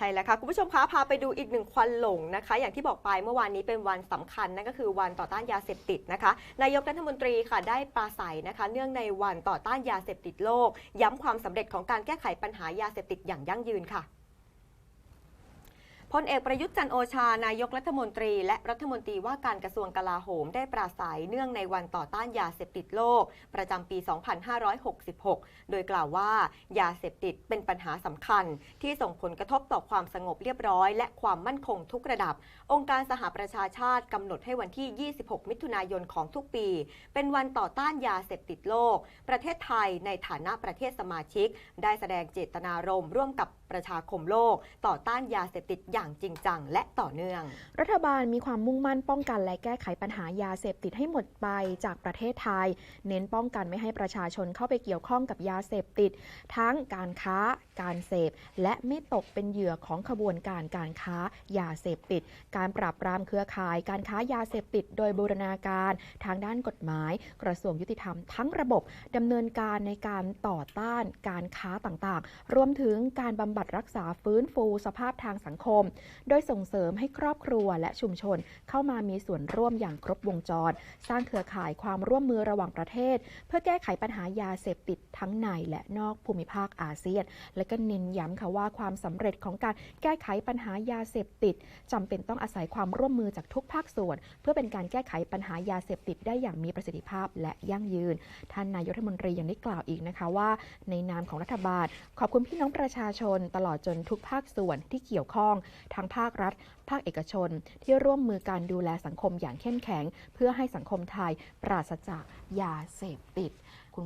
ใช่แล้วค่ะ คุณผู้ชมคะพาไปดูอีกหนึ่งควันหลงนะคะ อย่างที่บอกไปเมื่อวานนี้เป็นวันสำคัญนั่นก็คือวันต่อต้านยาเสพติดนะคะ นายกรัฐมนตรีค่ะได้ปราศัยนะคะ เนื่องในวันต่อต้านยาเสพติดโลก ย้ำความสำเร็จของการแก้ไขปัญหายาเสพติดอย่างยั่งยืนค่ะ พลเอกประยุทธ์จันโอชานายกรัฐมนตรี และรัฐมนตรีว่าการกระทรวงกลาโหมได้ปราศัยเนื่องในวันต่อต้านยาเสพติดโลก ประจำปี 2566 โดยกล่าวว่า ยาเสพติดเป็นปัญหาสำคัญ ที่ส่งผลกระทบต่อความสงบเรียบร้อย และความมั่นคงทุกระดับ องค์การสหประชาชาติกำหนดให้วันที่ 26 มิถุนายนของทุกปี เป็นวันต่อต้านยาเสพติดโลก ประเทศไทยในฐานะประเทศสมาชิก ได้แสดงเจตนารมณ์ร่วมกับประชาคมโลก ต่อต้านยาเสพติดอย่างจริงจังและต่อเนื่อง รัฐบาลมีความมุ่งมั่นป้องกันและแก้ไขปัญหายาเสพติดให้หมดไปจากประเทศไทย เน้นป้องกันไม่ให้ประชาชนเข้าไปเกี่ยวข้องกับยาเสพติด ทั้งการค้า การเสพ และไม่ตกเป็นเหยื่อของขบวนการการค้ายาเสพติด การปราบปรามเครือข่าย การค้ายาเสพติด โดยบูรณาการทางด้านกฎหมาย กระทรวงยุติธรรมทั้งระบบดำเนินการในการต่อต้านการค้าต่างๆ รวมถึงการบำบัดรักษาฟื้นฟูสภาพทางสังคมโดยส่งเสริมให้ครอบครัวและชุมชนเข้ามามีส่วนร่วมอย่างครบวงจร สร้างเครือข่ายความร่วมมือระหว่างประเทศ เพื่อแก้ไขปัญหายาเสพติดทั้งในและนอกภูมิภาคอาเซียน และก็เน้นย้ำค่ะว่าความสำเร็จของการแก้ไขปัญหายาเสพติดจำเป็นต้องอาศัยความร่วมมือจากทุกภาคส่วน เพื่อเป็นการแก้ไขปัญหายาเสพติดได้อย่างมีประสิทธิภาพและยั่งยืน ท่านนายกรัฐมนตรียังได้กล่าวอีกนะคะว่า ในนามของรัฐบาล ขอบคุณพี่น้องประชาชนตลอดจนทุกภาคส่วนที่เกี่ยวข้องทั้งภาครัฐ ภาคเอกชน ที่ร่วมมือการดูแลสังคมอย่างเข้มแข็ง เพื่อให้สังคมไทยปราศจากยาเสพติด